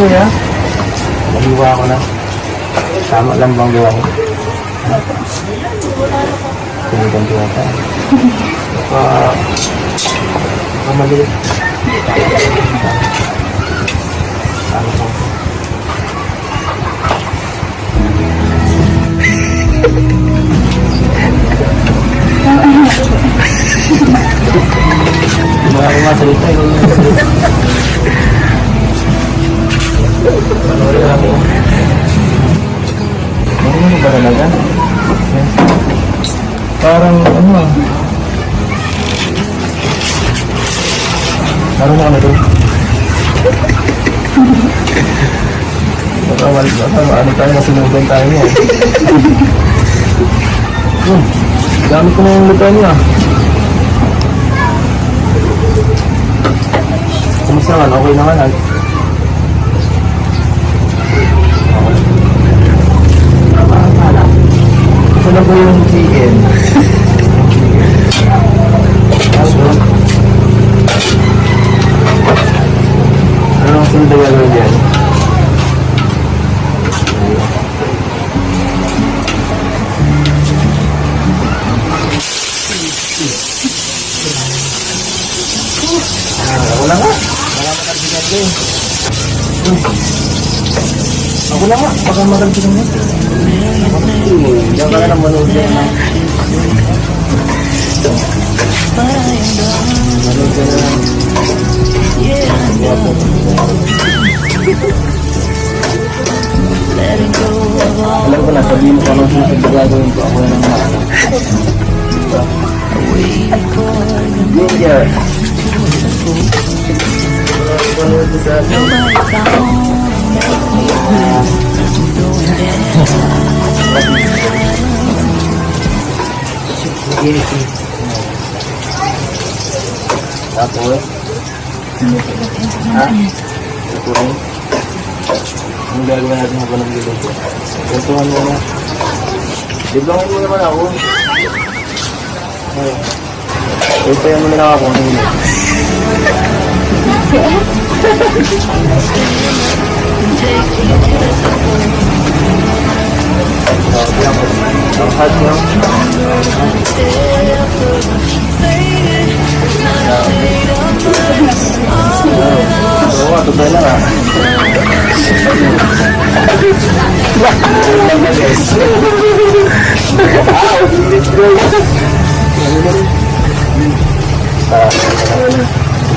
Janso ya. Naliwa ko na. Tama lang bang gawa ko? Tinigan ko yata. Baka... Baka maliit. Tama ko. Mga kumasalita, yung. Panoorin natin. Ano ba talaga? Parang ano ah. Parang ano to? Baka wala baka ano tayo masunugan tayo niya. Hmm. Gamit ko na yung lupa niya. Kumusta naman? Okay naman ah. Na po yung GM. Kaso, ano ang sunod na gagawin dyan? Ah, na nga. Wala na ko eh. Hmm. Ako na nga. Baka makarbigat mo. Diyan ka na lang manood yan. ha? Manood ka na lang. Alam ko na, sabihin mo kung anong susunod na gagawin ko. Ako na lang mga. Ginger. Ko sa Tapos, ha? Ito rin. Ang gagawin natin habang nagluluto. Kwentuhan mo na. Diblangin mo naman ako. Ay. Kwentuhan mo na lang ako. Ano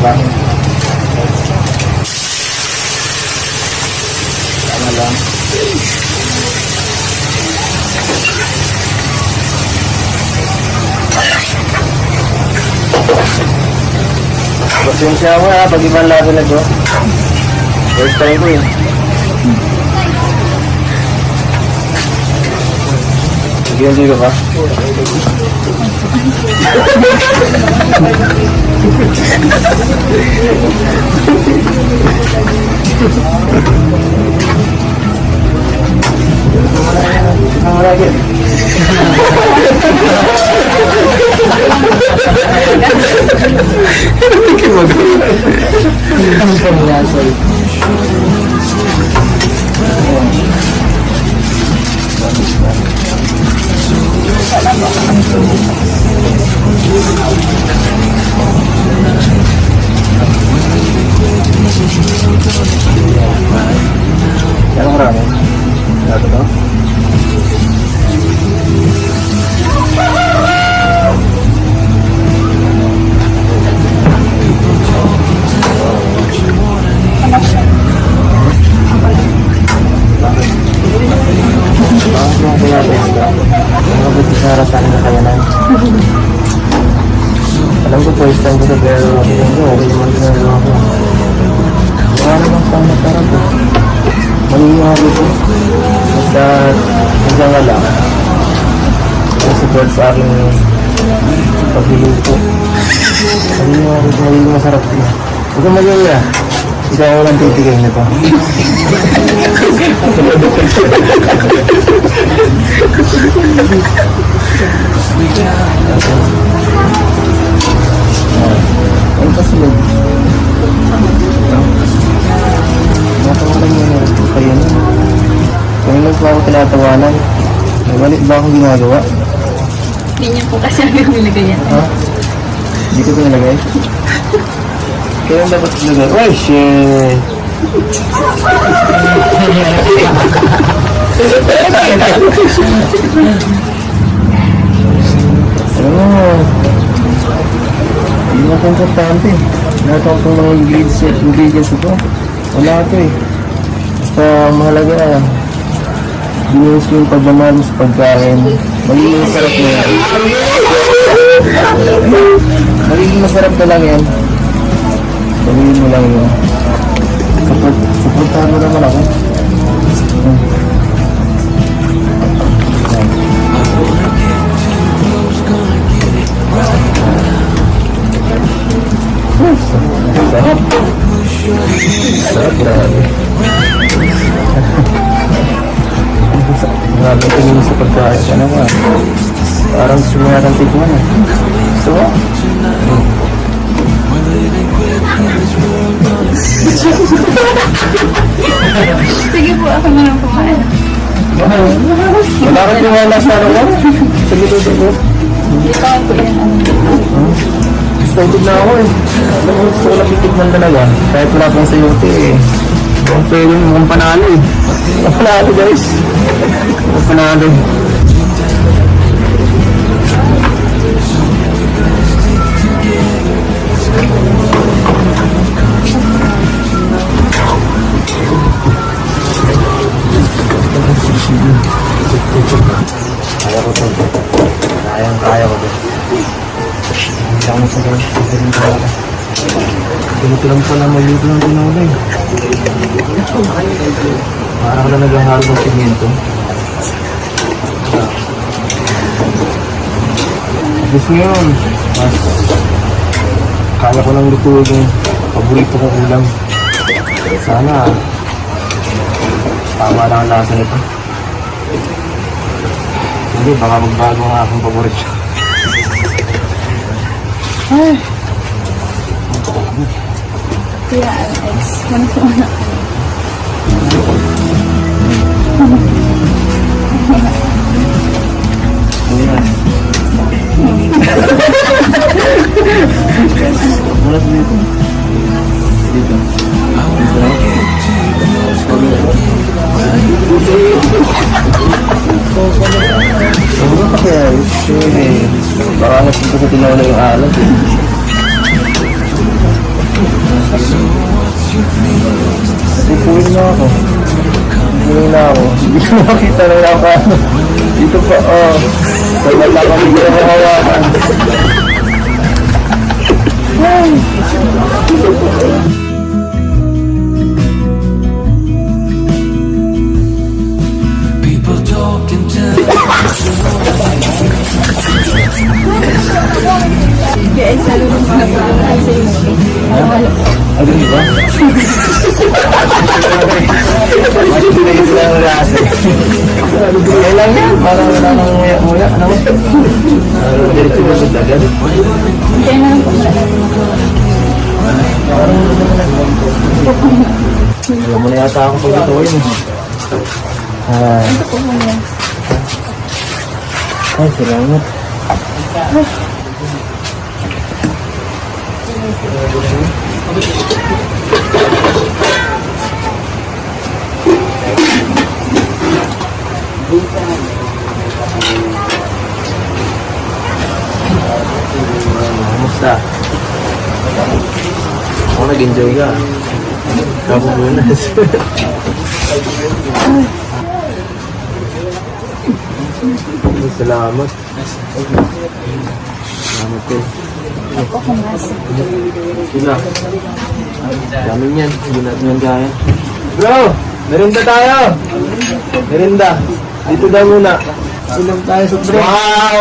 yun? Ako. Totoo lang. Pasensya mo ha, pag ibang labi na to. First time ko yun. Nag-enjoy ka ba? Ang lagi. Ang na kayanan. Alam ko first time ko sa pero ko okay naman ginagawa ko. Wala namang tama para to. Magiging Basta hanggang lang. Ang support sa aking pagluluto. Magiging ako ito. Magiging masarap ito. Huwag kang mag-iaya. Ikaw ako lang titigay na to. Ang tinatawanan. May mali ba akong ginagawa? Hindi niyo po kasi ang nilagay yan. Ha? Hindi ko ito nilagay? Kailan dapat nilagay? Ay, shit! Mo, hindi na ito importante. Lahat ako itong mga ingredients, ingredients ito. Wala ito eh. Basta mahalaga, binis mo yung pagmamahal mo sa pagkain. Magiging masarap na yan. Magiging masarap na lang yan. Gawin mo lang yun. Support, supportahan mo naman ako. Hmm. Tingin sa pagkain ka naman. Parang sumayarang tikman eh. Gusto mo? Sige po, ako na lang kumain. Wala ka tiwala sa ano mo? Sa likod ko. Hindi pa po yan. Ano. Excited na ako eh. Alam mo, gusto ko nakitikman talaga. Kahit wala pang sayote eh. Kung pwede mo, kung panalo eh. Panalo guys. Panalo. To. Kayang kaya ko to. Hindi ako sa ganun. Hindi rin talaga. Ganito lang pala maluto ng tinulay. Parang na naghahalo ng simento. Gusto yun. Mas kaya ko nang lutuin yung paborito kong ulam. Sana tama lang ang lasa nito. Hindi, baka magbago ang aking paborito. Kaya, Alex, ano na. Mula na yung alat eh. Pupuin na ako. Pupuin na ako. Hindi ko makita na ako. Dito pa, oh. Sa mata kami ko na hawakan. Isa lang yung mga pagkakas sa inyo. Ano ba? Mas pinagis lang ang lasa. Okay lang yan. Parang wala nang nguya-nguya. Ano? Parang diretso na sa dagat. Kaya na lang po na. Alam mo na yata akong paglutuin. Ay, Ito po muna. Ay, salamat. Kamusta? Ako nag-enjoy ka. Kapupunas. Salamat. Salamat eh. Ako kumas. Sila. Dami niyan. Hindi natin yan kaya. Bro! Merinda tayo! Merinda. Dito daw muna. Inom tayo sa drink. Wow!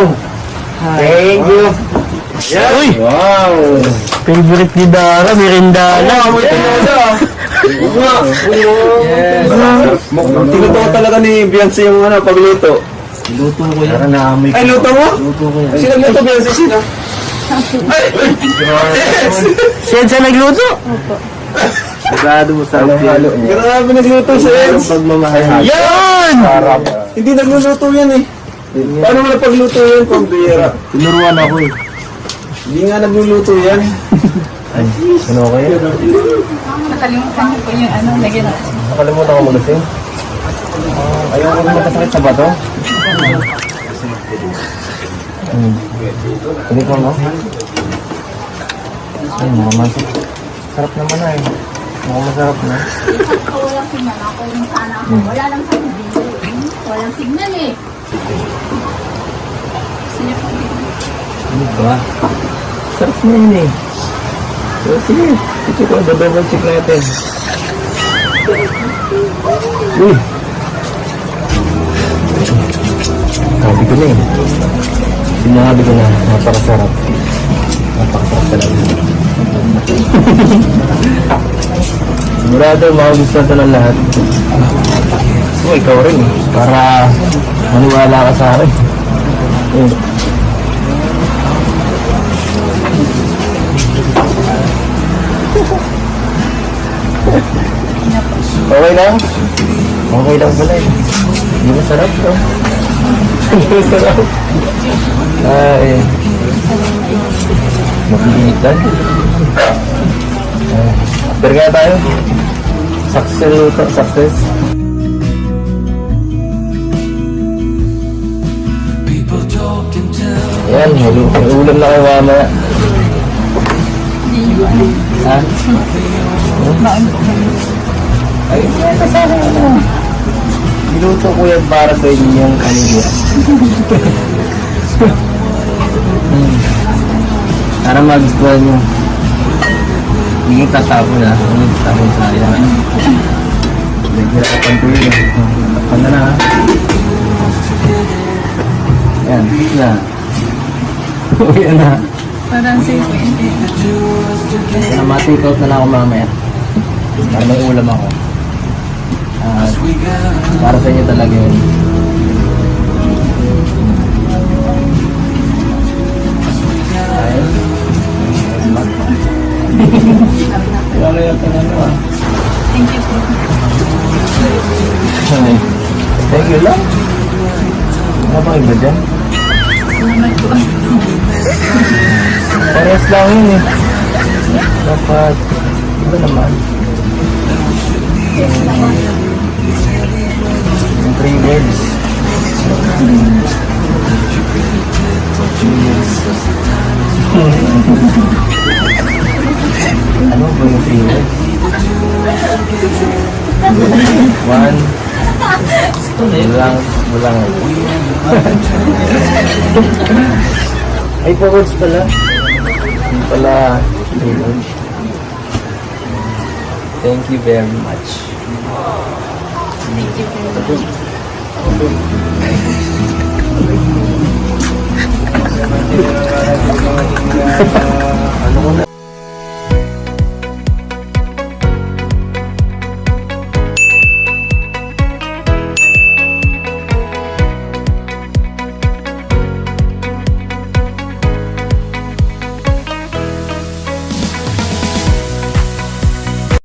Thank you! Yes! Uy! Wow! Favorite ni Dara, merindala. Wow, may tinola. Yes! Tinutuwa talaga ni Beyonce yung ano, pagluto. Luto ko yan. Tara naamoy ko. Ay, luto mo? Luto ko yan. Sino luto Beyonce? Sino? Siya siya nagluto? Sigurado mo sa halo-halo. Grabe nagluto siya. Ang pagmamahal. Yan! Sarap. Hindi nagluluto yan eh. Paano mo napagluto yan, pambira? Tinuruan ako eh. Hindi nga nagluluto yan. Ay, ano kayo? Nakalimutan ko yung ano, lagyan na. Nakalimutan ko malasing. Uh, ayaw ko rin magkasakit sa bato. Hmm. Hindi ko no? Ay, masarap. Sarap naman na eh. Mukhang masarap na. Walang signal ako sana ako. Wala lang sa video. Walang signal eh. Ano ba? Sarap na yun eh. So, sige. Sige ko, double check natin. Uy! Sabi ko na eh. Sinabi ko na, napakasarap. Napakasarap talaga. Sigurado, makagustuhan to ng lahat. So, ikaw rin eh. Para maniwala ka sa akin. Eh. Okay lang? Okay lang pala eh. Hindi masarap to. Hindi Mapilitan. Ah, pero kaya tayo. Success success. People talk and tell. Yan, may ul- may ulam na kayo mamaya. Ha? Ay, sa akin ano. Niluto ko yan para sa inyong kanila. hmm. Para magustuhan nyo. Hindi tatapon na. Hindi yung tatapon sa akin. Bigyan ka pang tuloy. Takpan na na ha. Yan, na. Uwi na. Parang safe hindi. Kaya ma-take out na lang ako mamaya. Para may ulam ako. Ah, para sa inyo talaga yun. Wala yung ano ah. Thank you po. Thank you lang. Ano bang iba dyan? Parehas lang yun eh. Dapat, iba naman. Yung, yung three words. Ano ba yung three words? One. Walang, walang. Ay, four words pala. Yung pala, three words. Thank you very much. Thank you ano ko na?